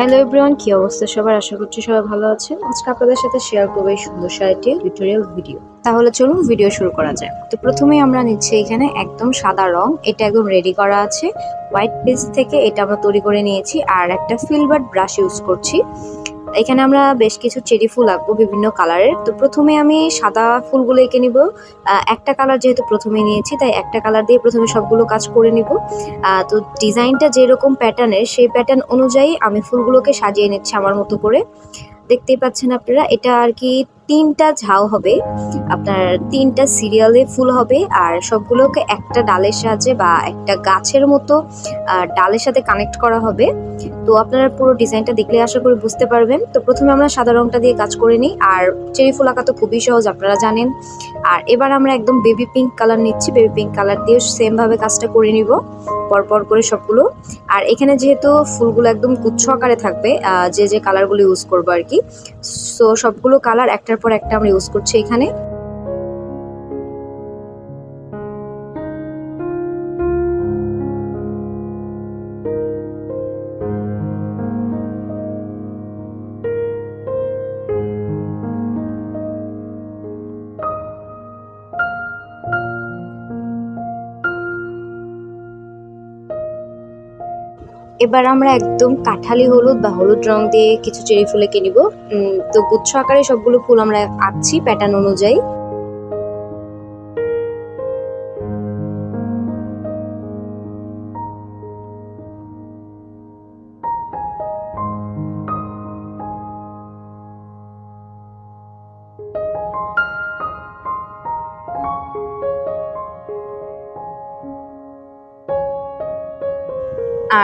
Hello everyone, কি অবস্থা সবার? আশা করছি সবাই ভালো আছেন। আজকে আপনাদের সাথে শেয়ার করব এই সুন্দর শাড়িটির টিউটোরিয়াল ভিডিও তাহলে চলুন ভিডিও শুরু করা যায় তো প্রথমেই আমরা নিচ্ছি এখানে একদম সাদা রং। এটা একদম রেডি করা আছে। হোয়াইট পেজ থেকে এটা আমরা তৈরি করে নিয়েছি। আর একটা ফিলবার্ড ব্রাশ ইউজ করছি। এখানে আমরা বেশ কিছু চেরি ফুল আঁকবো বিভিন্ন কালারের। তো প্রথমে আমি সাদা ফুলগুলো এঁকে নিব। একটা কালার যেহেতু প্রথমে নিয়েছি, তাই একটা কালার দিয়ে প্রথমে সবগুলো কাজ করে নিব। তো ডিজাইনটা যেরকম প্যাটার্নের সেই প্যাটার্ন অনুযায়ী আমি ফুলগুলোকে সাজিয়ে নিচ্ছি আমার মতো করে। দেখতেই পাচ্ছেন আপনারা, এটা আর কি তিনটা ঝাউ হবে, আপনার তিনটা সিরিয়ালে ফুল হবে আর সবগুলোকে একটা ডালের সাহায্যে বা একটা গাছের মতো ডালের সাথে কানেক্ট করা হবে। তো আপনারা পুরো ডিজাইনটা দেখলে আশা করি বুঝতে পারবেন। তো প্রথমে আমরা সাদা রংটা দিয়ে কাজ করে নিই আর চেরি ফুল আঁকা তো খুবই সহজ আপনারা জানেন। আর এবার আমরা একদম বেবি পিঙ্ক কালার নিচ্ছি বেবি পিঙ্ক কালার দিয়ে সেমভাবে কাজটা করে নিব পরপর করে সবগুলো। আর এখানে যেহেতু ফুলগুলো একদম গুচ্ছ আকারে থাকবে যে যে কালারগুলো ইউজ করব আর কি সো সবগুলো কালার একটার পর একটা আমরা ইউজ করছি এখানে। এবার আমরা একদম কাঠালি, হলুদ বা হলুদ রং দিয়ে কিছু চেরি ফুল এঁকে নিব তো গুচ্ছ আকারে সবগুলো ফুল আমরা আঁকছি প্যাটার্ন অনুযায়ী।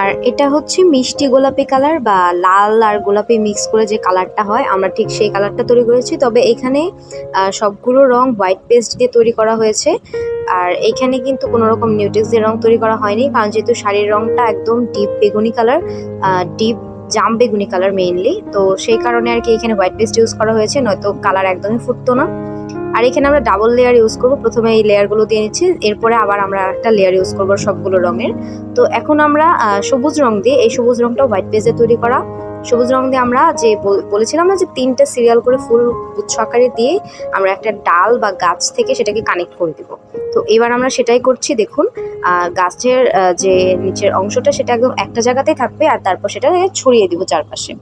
আর এটা হচ্ছে মিষ্টি গোলাপি কালার বা লাল আর গোলাপি মিক্স করে যে কালারটা হয়, আমরা ঠিক সেই কালারটা তৈরি করেছি। তবে এখানে সবগুলো রং হোয়াইট পেস্ট দিয়ে তৈরি করা হয়েছে। আর এখানে কিন্তু কোনো রকম নিউটেক্স দিয়ে রং তৈরি করা হয়নি, কারণ যেহেতু শাড়ির রংটা একদম ডিপ বেগুনি কালার ডিপ জাম বেগুনি কালার মেইনলি, তো সেই কারণে আর কি এখানে হোয়াইট পেস্ট ইউজ করা হয়েছে, নয়তো কালার একদমই ফুটতো না। আর এখানে আমরা ডাবল লেয়ার ইউজ করব। প্রথমে এই লেয়ারগুলো দিয়ে নিচ্ছি, এরপরে আবার আমরা একটা লেয়ার ইউজ করব সবগুলো রঙের। তো এখন আমরা সবুজ রং দিয়ে, এই সবুজ রংটা হোয়াইট পেজে তৈরি করা। সবুজ রং দিয়ে আমরা যে বলেছিলাম না যে তিনটা সিরিয়াল করে ফুল গুচ্ছ আকারে দিয়ে আমরা একটা ডাল বা গাছ থেকে সেটাকে কানেক্ট করে দিব। তো এবার আমরা সেটাই করছি, দেখুন গাছের যে নিচের অংশটা সেটা একদম একটা জায়গাতেই থাকবে আর তারপর সেটা ছড়িয়ে দিব চারপাশে।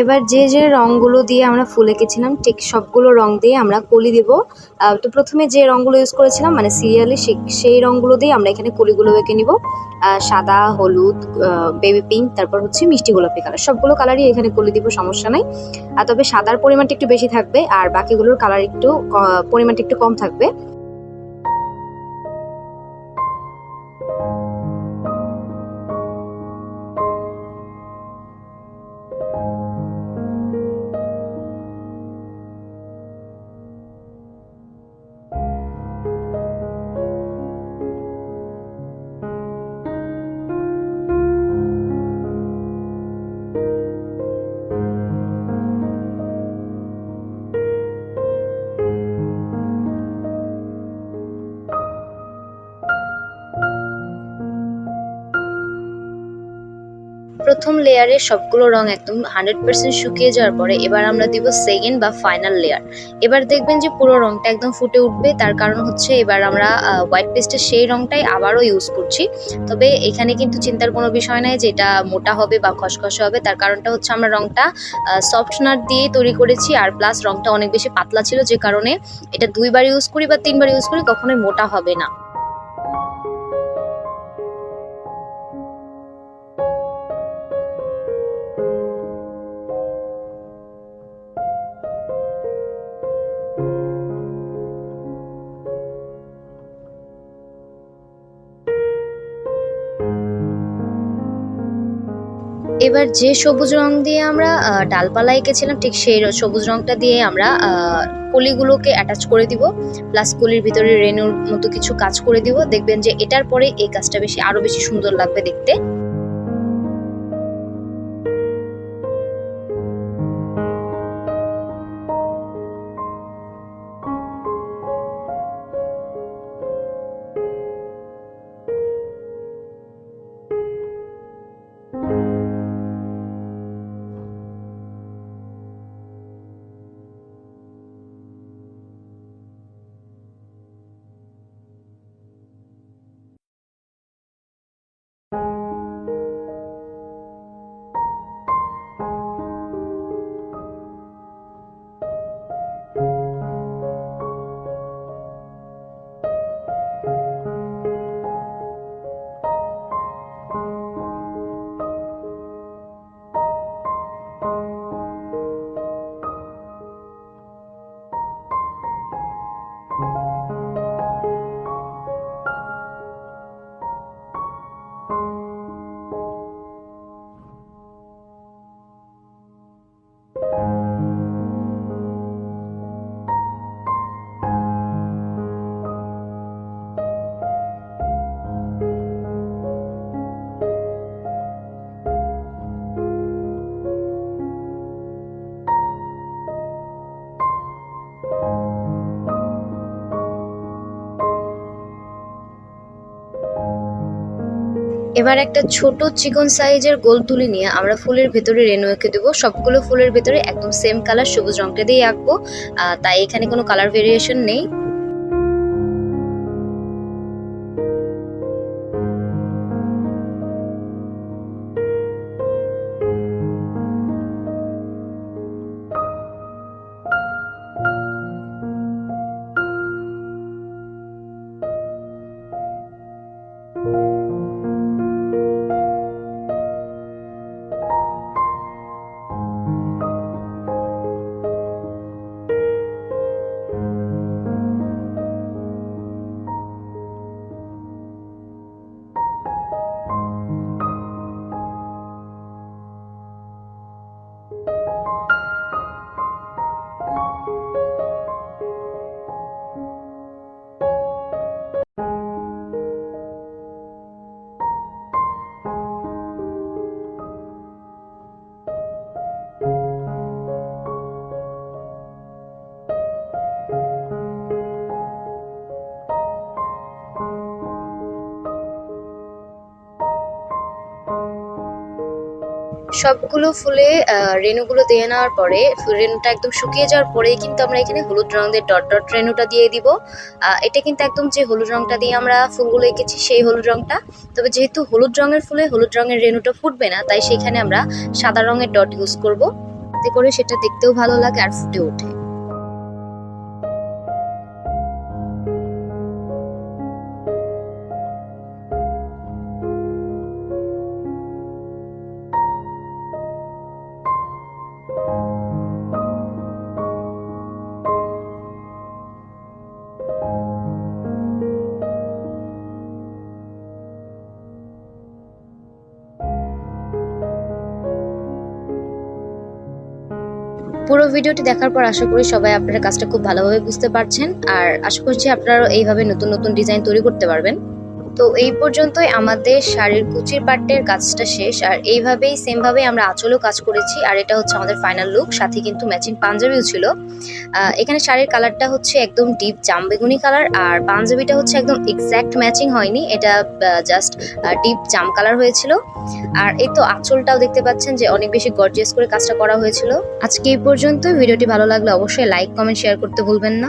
এবার যে যে রংগুলো দিয়ে আমরা ফুল এঁকেছিলাম, ঠিক সবগুলো রং দিয়ে আমরা কলি দেব। তো প্রথমে যে রংগুলো ইউজ করেছিলাম মানে সিরিয়ালি সেই রঙগুলো দিয়ে আমরা এখানে কলিগুলো এঁকে নিব। সাদা, হলুদ বেবি পিঙ্ক তারপর হচ্ছে মিষ্টি গোলাপি কালার সবগুলো কালারই এখানে কলি দিব, সমস্যা নাই। তবে সাদার পরিমাণটা একটু বেশি থাকবে, আর বাকিগুলোর কালার একটু পরিমাণটা একটু কম থাকবে। প্রথম লেয়ারের সবগুলো রং একদম হান্ড্রেড পার্সেন্ট শুকিয়ে যাওয়ার পরে এবার আমরা দিব সেকেন্ড বা ফাইনাল লেয়ার এবার দেখবেন যে পুরো রংটা একদম ফুটে উঠবে, তার কারণ হচ্ছে এবার আমরা হোয়াইট পেস্টের সেই রংটাই আবারও ইউজ করছি। তবে এখানে কিন্তু চিন্তার কোনো বিষয় নাই যে এটা মোটা হবে বা খসখসে হবে, তার কারণটা হচ্ছে আমরা রংটা সফটনার দিয়ে তৈরি করেছি, আর প্লাস রংটা অনেক বেশি পাতলা ছিল যে কারণে এটা দুইবার ইউজ করি বা তিনবার ইউজ করি কখনোই মোটা হবে না। এবার যে সবুজ রং দিয়ে আমরা ডালপালা এঁকেছিলাম, ঠিক সেই সবুজ রংটা দিয়ে আমরা কলিগুলোকে অ্যাটাচ করে দিব। প্লাস কলির ভিতরে রেনুর মতো কিছু কাজ করে দিব। দেখবেন যে এটার পরে এই কাজটা বেশি আরও বেশি সুন্দর লাগবে দেখতে। এবার একটা ছোট চিকন সাইজের গোল তুলি নিয়ে আমরা ফুলের ভেতরে রেনু এঁকে দেবো। সবগুলো ফুলের ভেতরে একদম সেম কালার সবুজ রংটা দিয়ে আঁকবো। তাই এখানে কোনো কালার ভেরিয়েশন নেই। সবগুলো ফুলে রেণুগুলো দিয়ে নেওয়ার পরে রেণুটা একদম শুকিয়ে যাওয়ার পরেই কিন্তু আমরা এখানে হলুদ রঙের ডট ডট রেণুটা দিয়ে দিব। এটা কিন্তু একদম যে হলুদ রঙটা দিয়ে আমরা ফুলগুলো এঁকেছি সেই হলুদ রংটা তবে যেহেতু হলুদ রঙের ফুলে হলুদ রঙের রেণুটা ফুটবে না, তাই সেখানে আমরা সাদা রঙের ডট ইউজ করব। এতে করে সেটা দেখতেও ভালো লাগে আর ফুটে ওঠে। পুরো ভিডিওটি দেখার পর আশা করি সবাই আপনার কাজটা খুব ভালোভাবে বুঝতে পারছেন। আর আশা করছি আপনারা এইভাবে নতুন নতুন ডিজাইন তৈরি করতে পারবেন। তো এই পর্যন্তই আমাদের শাড়ির কুচির পাট্টের কাজটা শেষ, আর এইভাবেই সেম ভাবে আমরা আঁচলেও কাজ করেছি, আর এটা হচ্ছে আমাদের ফাইনাল লুক সাথে কিন্তু ম্যাচিং পাঞ্জাবিও ছিল। এখানে শাড়ির কালারটা হচ্ছে একদম ডিপ জামবেগুনি কালার আর পাঞ্জাবিটা হচ্ছে একদম এক্স্যাক্ট ম্যাচিং হয়নি, এটা জাস্ট ডিপ জাম কালার হয়েছিল। আর এই তো আঁচলটাও দেখতে পাচ্ছেন যে অনেক বেশি গর্জিয়াস করে কাজটা করা হয়েছিল। আজকে এই পর্যন্ত ভিডিওটি ভালো লাগলে অবশ্যই লাইক কমেন্ট শেয়ার করতে ভুলবেন না।